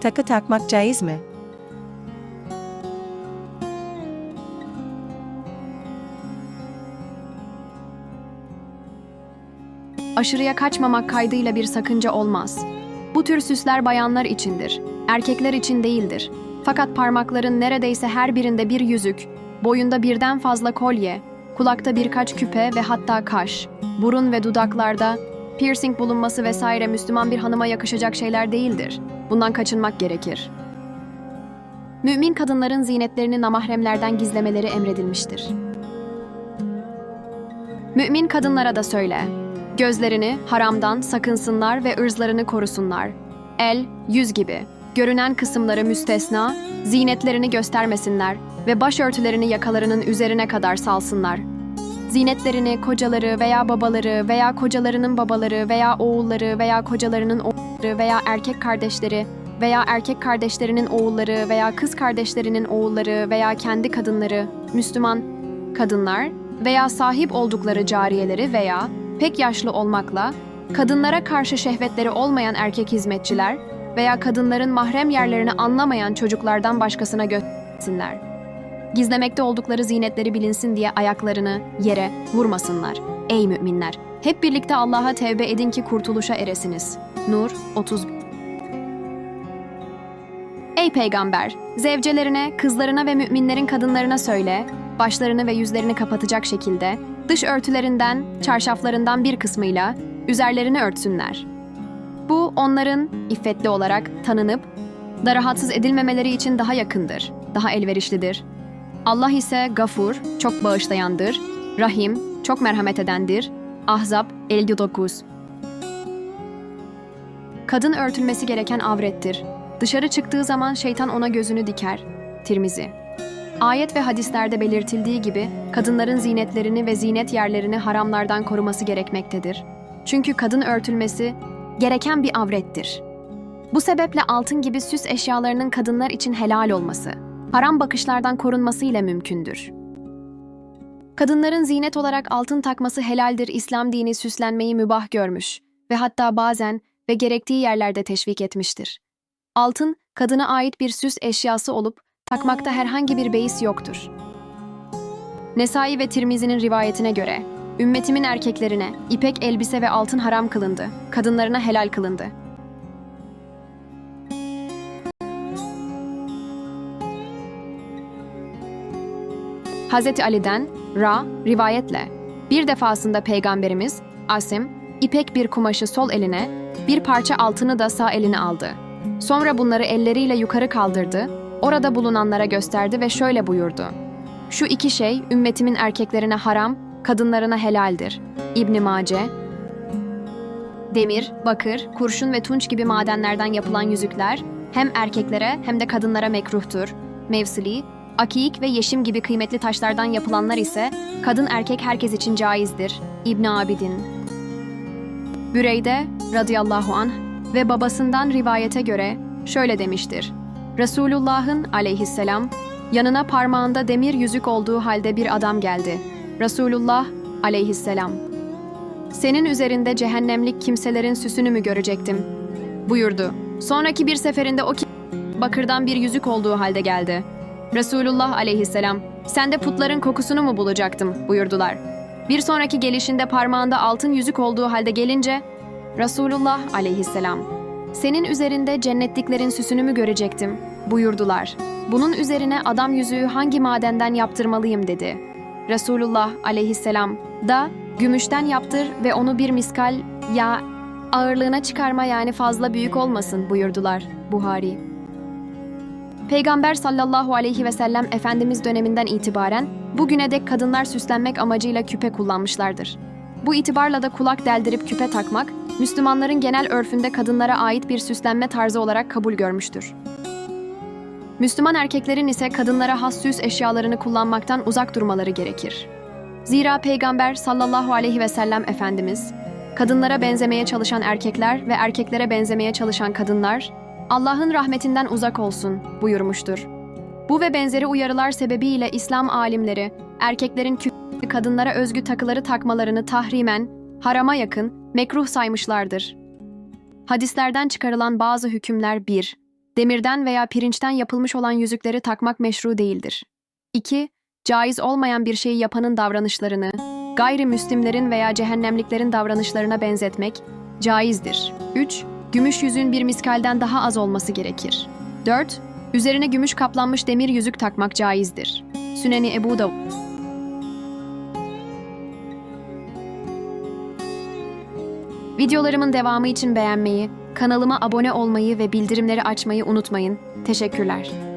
Takı takmak caiz mi? aşırıya kaçmamak kaydıyla bir sakınca olmaz. Bu tür süsler bayanlar içindir, erkekler için değildir. Fakat parmakların neredeyse her birinde bir yüzük, boyunda birden fazla kolye, kulakta birkaç küpe ve hatta kaş, burun ve dudaklarda piercing bulunması vesaire Müslüman bir hanıma yakışacak şeyler değildir. Bundan kaçınmak gerekir. Mümin kadınların zinetlerini namahremlerden gizlemeleri emredilmiştir. Mümin kadınlara da söyle, Gözlerini haramdan sakınsınlar ve ırzlarını korusunlar. El, yüz gibi. Görünen kısımları müstesna, zinetlerini göstermesinler ve başörtülerini yakalarının üzerine kadar salsınlar. Zinetlerini kocaları veya babaları veya kocalarının babaları veya oğulları veya kocalarının oğulları veya erkek kardeşleri veya erkek kardeşlerinin oğulları veya kız kardeşlerinin oğulları veya kendi kadınları, Müslüman kadınlar veya sahip oldukları cariyeleri veya pek yaşlı olmakla, kadınlara karşı şehvetleri olmayan erkek hizmetçiler veya kadınların mahrem yerlerini anlamayan çocuklardan başkasına götürsünler. Gizlemekte oldukları zinetleri bilinsin diye ayaklarını yere vurmasınlar. Ey müminler! Hep birlikte Allah'a tevbe edin ki kurtuluşa eresiniz. Nur 30 Ey peygamber! Zevcelerine, kızlarına ve müminlerin kadınlarına söyle, başlarını ve yüzlerini kapatacak şekilde dış örtülerinden, çarşaflarından bir kısmıyla üzerlerini örtsünler. Bu onların iffetli olarak tanınıp da rahatsız edilmemeleri için daha yakındır, daha elverişlidir. Allah ise gafur, çok bağışlayandır, rahim, çok merhamet edendir. Ahzab 59 Kadın örtülmesi gereken avrettir. Dışarı çıktığı zaman şeytan ona gözünü diker. Tirmizi Ayet ve hadislerde belirtildiği gibi kadınların zinetlerini ve zinet yerlerini haramlardan koruması gerekmektedir. Çünkü kadın örtülmesi gereken bir avrettir. Bu sebeple altın gibi süs eşyalarının kadınlar için helal olması, haram bakışlardan korunması ile mümkündür. Kadınların zinet olarak altın takması helaldir İslam dini süslenmeyi mübah görmüş ve hatta bazen ve gerektiği yerlerde teşvik etmiştir. Altın, kadına ait bir süs eşyası olup takmakta herhangi bir beis yoktur. Nesai ve Tirmizi'nin rivayetine göre, ümmetimin erkeklerine ipek elbise ve altın haram kılındı, kadınlarına helal kılındı. Hz. Ali'den, Ra, rivayetle, bir defasında Peygamberimiz, Asim, ipek bir kumaşı sol eline, bir parça altını da sağ eline aldı. Sonra bunları elleriyle yukarı kaldırdı Orada bulunanlara gösterdi ve şöyle buyurdu. Şu iki şey ümmetimin erkeklerine haram, kadınlarına helaldir. İbn Mace Demir, bakır, kurşun ve tunç gibi madenlerden yapılan yüzükler hem erkeklere hem de kadınlara mekruhtur. Mevsili, akik ve yeşim gibi kıymetli taşlardan yapılanlar ise kadın erkek herkes için caizdir. İbn Abidin Büreyde radıyallahu anh ve babasından rivayete göre şöyle demiştir. Resulullah'ın aleyhisselam yanına parmağında demir yüzük olduğu halde bir adam geldi. Resulullah aleyhisselam senin üzerinde cehennemlik kimselerin süsünü mü görecektim? Buyurdu. Sonraki bir seferinde o bakırdan bir yüzük olduğu halde geldi. Resulullah aleyhisselam sen de putların kokusunu mu bulacaktım buyurdular. Bir sonraki gelişinde parmağında altın yüzük olduğu halde gelince Resulullah aleyhisselam senin üzerinde cennetliklerin süsünü mü görecektim? buyurdular. Bunun üzerine adam yüzüğü hangi madenden yaptırmalıyım dedi. Resulullah aleyhisselam da gümüşten yaptır ve onu bir miskal ya ağırlığına çıkarma yani fazla büyük olmasın buyurdular. Buhari. Peygamber sallallahu aleyhi ve sellem Efendimiz döneminden itibaren bugüne dek kadınlar süslenmek amacıyla küpe kullanmışlardır. Bu itibarla da kulak deldirip küpe takmak, Müslümanların genel örfünde kadınlara ait bir süslenme tarzı olarak kabul görmüştür. Müslüman erkeklerin ise kadınlara has süs eşyalarını kullanmaktan uzak durmaları gerekir. Zira Peygamber sallallahu aleyhi ve sellem Efendimiz, kadınlara benzemeye çalışan erkekler ve erkeklere benzemeye çalışan kadınlar, Allah'ın rahmetinden uzak olsun buyurmuştur. Bu ve benzeri uyarılar sebebiyle İslam alimleri, erkeklerin küfrü kadınlara özgü takıları takmalarını tahrimen, harama yakın, mekruh saymışlardır. Hadislerden çıkarılan bazı hükümler 1. Demirden veya pirinçten yapılmış olan yüzükleri takmak meşru değildir. 2. Caiz olmayan bir şeyi yapanın davranışlarını, gayrimüslimlerin veya cehennemliklerin davranışlarına benzetmek caizdir. 3. Gümüş yüzüğün bir miskalden daha az olması gerekir. 4. Üzerine gümüş kaplanmış demir yüzük takmak caizdir. Süneni Ebu Davud Videolarımın devamı için beğenmeyi, kanalıma abone olmayı ve bildirimleri açmayı unutmayın. Teşekkürler.